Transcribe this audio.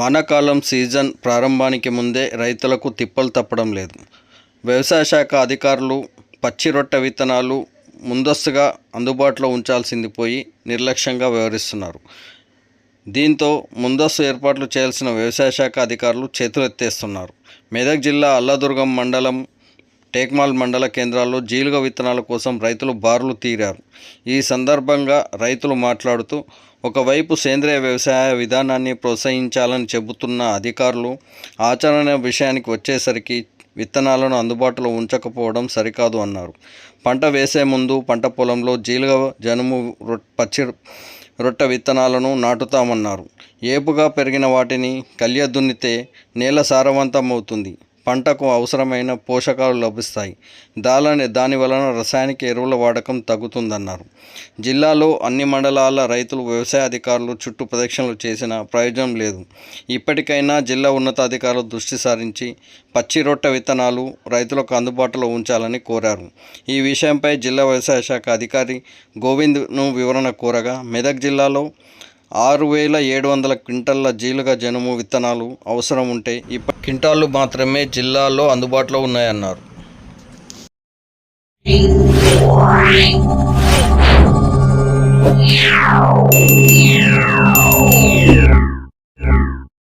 వానాకాలం సీజన్ ప్రారంభానికి ముందే రైతులకు తిప్పలు తప్పడం లేదు. వ్యవసాయ శాఖ అధికారులు పచ్చి రొట్టె విత్తనాలు ముందస్తుగా అందుబాటులో ఉంచాల్సింది పోయి నిర్లక్ష్యంగా వ్యవహరిస్తున్నారు. దీంతో ముందస్తు ఏర్పాట్లు చేయాల్సిన వ్యవసాయ శాఖ అధికారులు చేతులెత్తేస్తున్నారు. మెదక్ జిల్లా అల్లదుర్గం మండలం టేక్మాల్ మండల కేంద్రాల్లో జీలుగ విత్తనాల కోసం రైతులు బారులు తీరారు. ఈ సందర్భంగా రైతులు మాట్లాడుతూ ఒకవైపు సేంద్రియ వ్యవసాయ విధానాన్ని ప్రోత్సహించాలని చెబుతున్న అధికారులు ఆచరణ విషయానికి వచ్చేసరికి విత్తనాలను అందుబాటులో ఉంచకపోవడం సరికాదు అన్నారు. పంట వేసే ముందు పంట పొలంలో జీలుగ జనుము పచ్చి రొట్టె విత్తనాలను నాటుతామన్నారు. ఏపుగా పెరిగిన వాటిని కళ్య దున్నితే నేల సారవంతమవుతుంది. పంటకు అవసరమైన పోషకాలు లభిస్తాయి. దాని దాని వలన రసాయనిక ఎరువుల వాడకం తగ్గుతుందన్నారు. జిల్లాలో అన్ని మండలాల రైతులు వ్యవసాయ అధికారులు చుట్టూ ప్రదక్షిణలు చేసిన ప్రయోజనం లేదు. ఇప్పటికైనా జిల్లా ఉన్నతాధికారులు దృష్టి సారించి పచ్చి రొట్టె విత్తనాలు రైతులకు అందుబాటులో ఉంచాలని కోరారు. ఈ విషయంపై జిల్లా వ్యవసాయ శాఖ అధికారి గోవింద్ను వివరణ కోరగా మెదక్ జిల్లాలో ఆరు వేల ఏడు వందల క్వింటల్ల జీలుగ జనుము విత్తనాలు అవసరం ఉంటే ఇప్పటి క్వింటాళ్ళు మాత్రమే జిల్లాలో అందుబాటులో ఉన్నాయన్నారు Yeah.